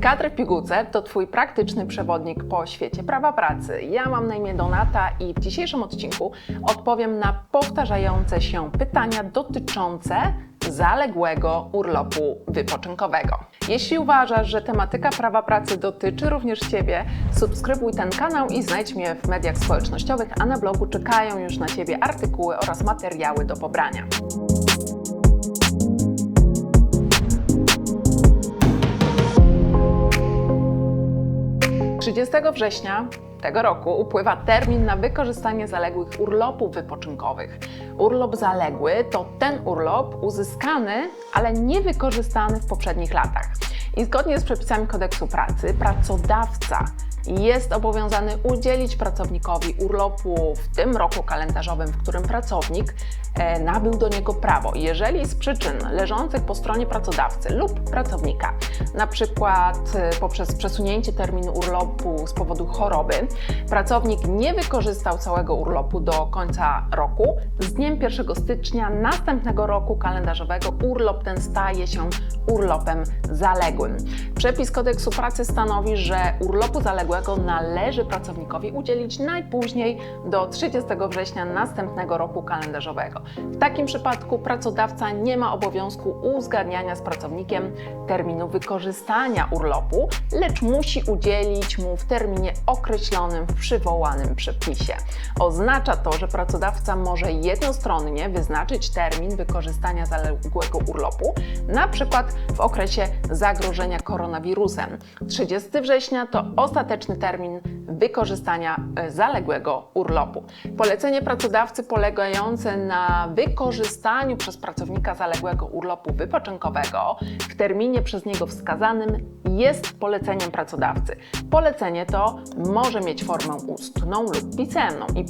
Kadr w pigułce to Twój praktyczny przewodnik po świecie prawa pracy. Ja mam na imię Donata i w dzisiejszym odcinku odpowiem na powtarzające się pytania dotyczące zaległego urlopu wypoczynkowego. Jeśli uważasz, że tematyka prawa pracy dotyczy również Ciebie, subskrybuj ten kanał i znajdź mnie w mediach społecznościowych, a na blogu czekają już na Ciebie artykuły oraz materiały do pobrania. 30 września tego roku upływa termin na wykorzystanie zaległych urlopów wypoczynkowych. Urlop zaległy to ten urlop uzyskany, ale nie wykorzystany w poprzednich latach. I zgodnie z przepisami kodeksu pracy, pracodawca jest obowiązany udzielić pracownikowi urlopu w tym roku kalendarzowym, w którym pracownik e, nabył do niego prawo. Jeżeli z przyczyn leżących po stronie pracodawcy lub pracownika, na przykład e, poprzez przesunięcie terminu urlopu z powodu choroby, pracownik nie wykorzystał całego urlopu do końca roku, z dniem 1 stycznia następnego roku kalendarzowego urlop ten staje się urlopem zaległym. Przepis kodeksu pracy stanowi, że urlopu zaległego należy pracownikowi udzielić najpóźniej do 30 września następnego roku kalendarzowego. W takim przypadku pracodawca nie ma obowiązku uzgadniania z pracownikiem terminu wykorzystania urlopu, lecz musi udzielić mu w terminie określonym w przywołanym przepisie. Oznacza to, że pracodawca może jednostronnie wyznaczyć termin wykorzystania zaległego urlopu, na przykład w okresie zagrożenia koronawirusem. 30 września to ostateczny termin wykorzystania e, zaległego urlopu. Polecenie pracodawcy polegające na wykorzystaniu przez pracownika zaległego urlopu wypoczynkowego w terminie przez niego wskazanym jest poleceniem pracodawcy. Polecenie to może mieć formę ustną lub pisemną i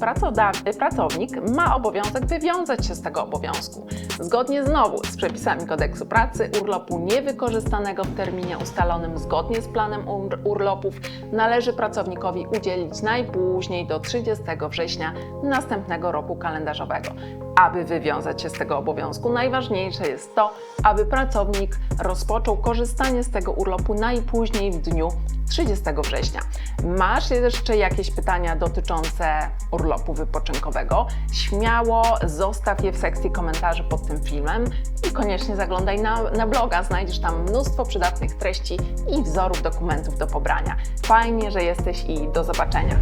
pracownik ma obowiązek wywiązać się z tego obowiązku. Zgodnie znowu z przepisami kodeksu pracy urlopu niewykorzystanego w terminie ustalonym zgodnie z planem ur urlopów należy pracownikowi udzielić najpóźniej do 30 września następnego roku kalendarzowego. Aby wywiązać się z tego obowiązku, najważniejsze jest to, aby pracownik rozpoczął korzystanie z tego urlopu najpóźniej w dniu 30 września. Masz jeszcze jakieś pytania dotyczące urlopu wypoczynkowego? Śmiało zostaw je w sekcji komentarzy pod tym filmem i koniecznie zaglądaj na, na bloga. Znajdziesz tam mnóstwo przydatnych treści i wzorów dokumentów do pobrania. Fajnie, że jesteś i do zobaczenia.